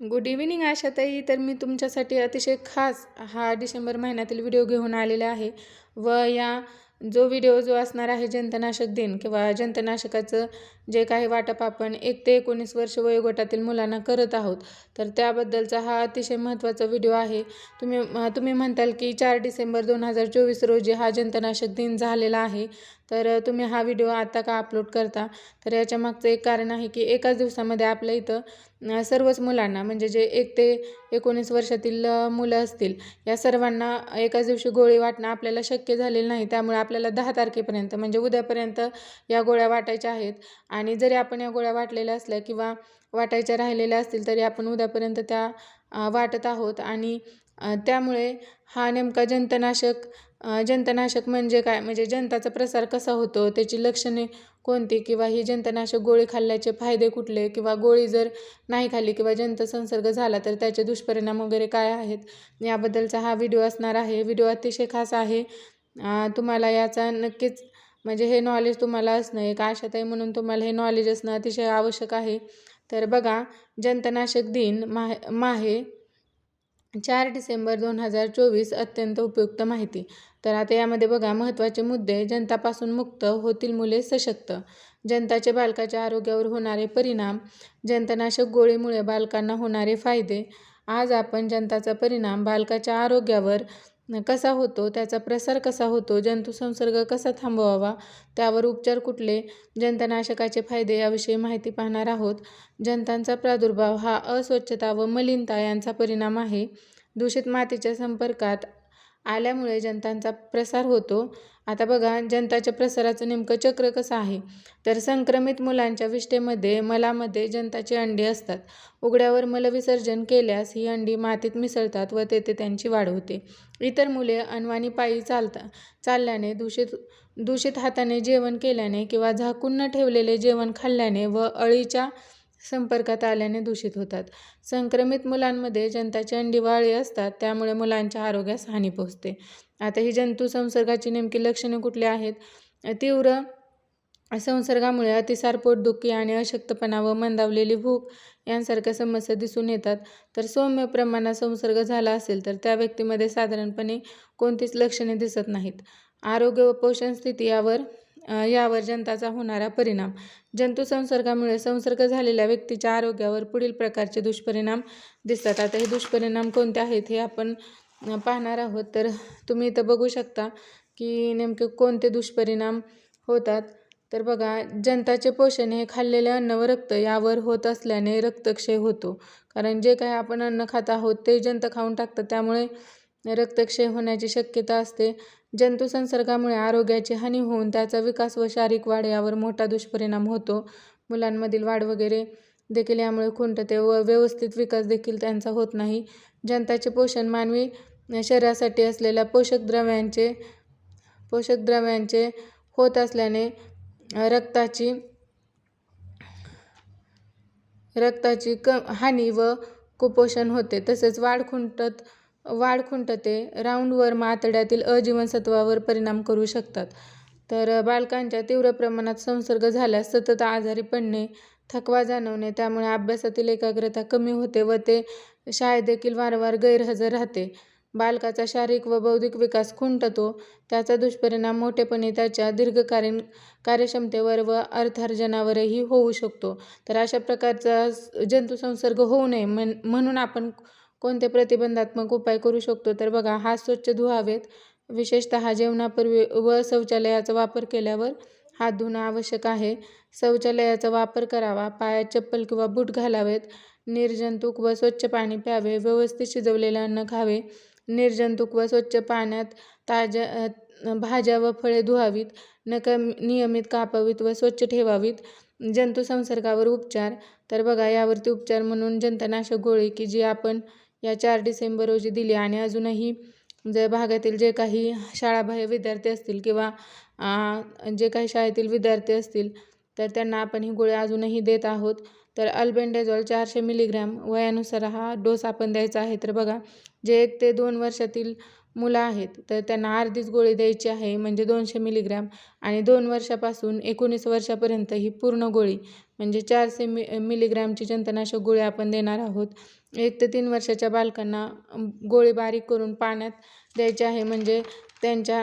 Good evening आशाताई. तर मी तुमच्यासाठी अतिशय खास हा डिसेंबर महिन्यातील व्हिडिओ घेऊन आलेला आहे व या जो व्हिडिओ जो असणार आहे जंतनाशक दिन किंवा जंतनाशकाचं जे काही वाटप आपण एक ते एकोणीस वर्ष वयोगटातील मुलांना करत आहोत तर त्याबद्दलचा हा अतिशय महत्त्वाचा व्हिडिओ आहे. तुम्ही तुम्ही म्हणताल की चार डिसेंबर दोन हजार चोवीस रोजी हा जंतनाशक दिन झालेला आहे तर तुम्ही हा व्हिडिओ आता का अपलोड करता? तर याच्या मागचं एक कारण आहे की एकाच दिवसामध्ये आपल्या इथं सर्वच मुलांना म्हणजे जे एक ते एकोणीस वर्षातील मुलं असतील या सर्वांना एकाच दिवशी गोळी वाटणं आपल्याला शक्य झालेलं नाही. त्यामुळे आपल्याला दहा तारखेपर्यंत म्हणजे उद्यापर्यंत या गोळ्या वाटायच्या आहेत. आणि जरी आपण या गोळ्या वाटलेल्या असल्या किंवा वाटायच्या राहिलेल्या असतील तरी आपण उद्यापर्यंत त्या वाटत आहोत. आणि त्यामुळे हा नेमका जंतनाशक जंतनाशक म्हणजे काय? म्हणजे जंताचा प्रसार कसा होतो? त्याची लक्षणे कोणती? किंवा ही जंतनाशक गोळी खाल्ल्याचे फायदे कुठले? किंवा गोळी जर नाही खाल्ली किंवा जंत संसर्ग झाला तर त्याचे दुष्परिणाम वगैरे काय आहेत? याबद्दलचा हा व्हिडिओ असणार आहे. व्हिडिओ अतिशय खास आहे. तुम्हाला याचा नक्कीच म्हणजे हे नॉलेज तुम्हाला असणं एक आशाताई म्हणून तुम्हाला हे नॉलेज असणं अतिशय आवश्यक आहे. तर बघा जंतनाशक दिन माहे माहे चार डिसेंबर दोन हजार चोवीस अत्यंत उपयुक्त माहिती. तर आता यामध्ये बघा महत्त्वाचे मुद्दे जनतापासून मुक्त होतील मुले सशक्त. जनताचे बालकाच्या आरोग्यावर होणारे परिणाम जंतनाशक गोळीमुळे बालकांना होणारे फायदे. आज आपण जनताचा परिणाम बालकाच्या आरोग्यावर कसा होतो त्याचा प्रसार कसा होतो जंतुसंसर्ग कसा थांबवावा त्यावर उपचार कुठले जंतनाशकाचे फायदे याविषयी माहिती पाहणार आहोत. जंतांचा प्रादुर्भाव हा अस्वच्छता व मलिनता यांचा परिणाम आहे. दूषित मातीच्या संपर्कात आल्यामुळे जंतांचा प्रसार होतो. आता बघा जंताच्या प्रसाराचं नेमकं चक्र कसं आहे? तर संक्रमित मुलांच्या विष्ठेमध्ये मलामध्ये जंताची अंडी असतात. उघड्यावर मलविसर्जन केल्यास ही अंडी मातीत मिसळतात व तेथे त्यांची वाढ होते. इतर मुले अनवाणी पायी चालता चालल्याने दूषित दूषित हाताने जेवण केल्याने किंवा झाकून न ठेवलेले जेवण खाल्ल्याने व अळीच्या संपर्कात आल्याने दूषित होतात. संक्रमित मुलांमध्ये जंताची अंडीवाळी असतात त्यामुळे मुलांच्या आरोग्यास हानी पोहोचते. आता ही जंतू संसर्गाची नेमकी लक्षणे कुठली आहेत? तीव्र संसर्गामुळे अतिसार पोटदुखी आणि अशक्तपणा व मंदावलेली भूक यांसारख्या समस्या दिसून येतात. तर सौम्य प्रमाणात संसर्ग झाला असेल तर त्या व्यक्तीमध्ये साधारणपणे कोणतीच लक्षणे दिसत नाहीत. आरोग्य व पोषण स्थिती यावर यावर जंताचा होणारा परिणाम. जंतू संसर्गामुळे संसर्ग झालेल्या व्यक्तीच्या आरोग्यावर पुढील प्रकारचे दुष्परिणाम दिसतात. आता हे दुष्परिणाम कोणते आहेत हे आपण पाहणार आहोत. तर तुम्ही इथं बघू शकता की नेमके कोणते दुष्परिणाम होतात. तर बघा जनताचे पोषण हे खाल्लेले अन्न व रक्त यावर होत असल्याने रक्तक्षय होतो. कारण जे काही आपण अन्न खात आहोत ते जंत खाऊन टाकतात त्यामुळे रक्तक्षय होण्याची शक्यता असते. जंतुसंसर्गामुळे आरोग्याची हानी होऊन त्याचा विकास व शारीरिक वाढ यावर मोठा दुष्परिणाम होतो. मुलांमधील वाढ वगैरे देखील यामुळे खुंटते व व्यवस्थित विकास देखील त्यांचा होत नाही. जंताचे पोषण मानवी शरीरासाठी असलेल्या पोषक द्रव्यांचे पोषक द्रव्यांचे होत असल्याने रक्ताची रक्ताची क हानी व कुपोषण होते. तसेच वाढ खुंटत वाढ खुंटते. राऊंडवर्म आतड्यातील अजीवनसत्वावर परिणाम करू शकतात. तर बालकांच्या तीव्र प्रमाणात संसर्ग झाल्यास सतत आजारी पडणे थकवा जाणवणे त्यामुळे अभ्यासातील एकाग्रता कमी होते व ते शाळेदेखील वारंवार गैरहजर राहते. बालकाचा शारीरिक व बौद्धिक विकास खुंटतो. त्याचा दुष्परिणाम मोठेपणी त्याच्या दीर्घकालीन कार्यक्षमतेवर व अर्थार्जनावरही होऊ शकतो. तर अशा प्रकारचा जंतुसंसर्ग होऊ नये म्हण म्हणून आपण कोणते प्रतिबंधात्मक उपाय करू शकतो? तर बघा हात स्वच्छ धुवावेत विशेषतः जेवणापूर्वी व शौचालयाचा वापर केल्यावर हात धुणं आवश्यक आहे. शौचालयाचा वापर करावा. पायात चप्पल किंवा बूट घालावेत. निर्जंतुक व स्वच्छ पाणी प्यावे. व्यवस्थित शिजवलेलं अन्न खावे. निर्जंतुक व स्वच्छ पाण्यात ताज्या भाज्या व फळे धुवावीत. नक नियमित कापावीत व स्वच्छ ठेवावीत. जंतुसंसर्गावर उपचार. तर बघा यावरती उपचार म्हणून जंतनाशक गोळी की जी आपण या चार डिसेंबर रोजी दिली. आणि अजूनही ज्या भागातील जे काही शाळाबाह्य विद्यार्थी असतील किंवा जे काही शाळेतील विद्यार्थी असतील तर त्यांना आपण ही गोळी अजूनही देत आहोत. तर अल्बेंडेझॉल चारशे मिलीग्रॅम वयानुसार हा डोस आपण द्यायचा आहे. तर बघा जे एक ते दोन वर्षातील मुलं आहेत तर त्यांना अर्धीच गोळी द्यायची आहे म्हणजे दोनशे मिलीग्रॅम. आणि दोन वर्षापासून एकोणीस वर्षापर्यंत ही पूर्ण गोळी म्हणजे चारशे मि मिलीग्रॅमची जंतनाशक गोळी आपण देणार आहोत. एक ते तीन वर्षाच्या बालकांना अम, गोळी बारीक करून पाण्यात द्यायचे आहे. म्हणजे त्यांच्या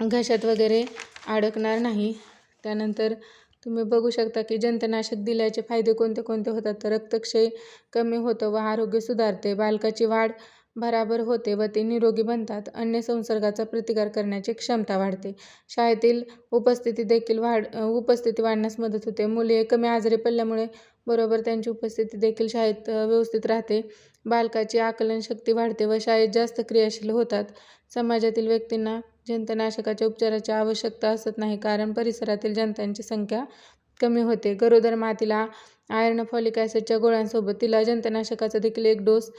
घशात वगैरे अडकणार नाही. त्यानंतर तुम्ही बघू शकता की जंतनाशक दिल्याचे फायदे कोणते कोणते होतात. तर रक्तक्षय कमी होतं व आरोग्य सुधारते. बालकाची वाढ बराबर होते व ते निरोगी बनतात. अन्य संसर्गाचा प्रतिकार करण्याची क्षमता वाढते. शाळेतील उपस्थिती देखील वाढ उपस्थिती वाढण्यास मदत होते. मुले कमी आजारी पडल्यामुळे बरोबर त्यांची उपस्थिती देखील शाळेत व्यवस्थित राहते. बालकाची आकलन शक्ती वाढते व शाळेत जास्त क्रियाशील होतात. समाजातील व्यक्तींना जंतनाशकाच्या उपचाराची आवश्यकता असत नाही कारण परिसरातील जंतांची संख्या कमी होते. गरोदर मातीला आयर्न फॉलिक ॲसिडच्या गोळ्यांसोबत तिला जंतनाशकाचा देखील एक डोस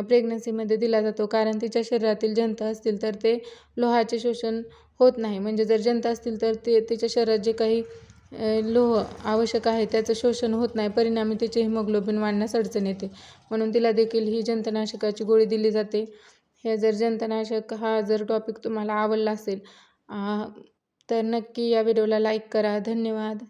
प्रेग्नन्सीमध्ये दिला जातो. कारण तिच्या शरीरातील जंत असतील तर ते लोहाचे शोषण होत नाही. म्हणजे जर जंत असतील तर ते तिच्या शरीरात जे काही लोह आवश्यक आहे त्याचं शोषण होत नाही परिणामी तिचे हिमोग्लोबिन वाढण्यास अडचण येते. म्हणून तिला देखील ही जंतनाशकाची गोळी दिली जाते. हे जर जंतनाशक हा जर टॉपिक तुम्हाला आवडला असेल तर नक्की या व्हिडिओला लाईक करा. धन्यवाद.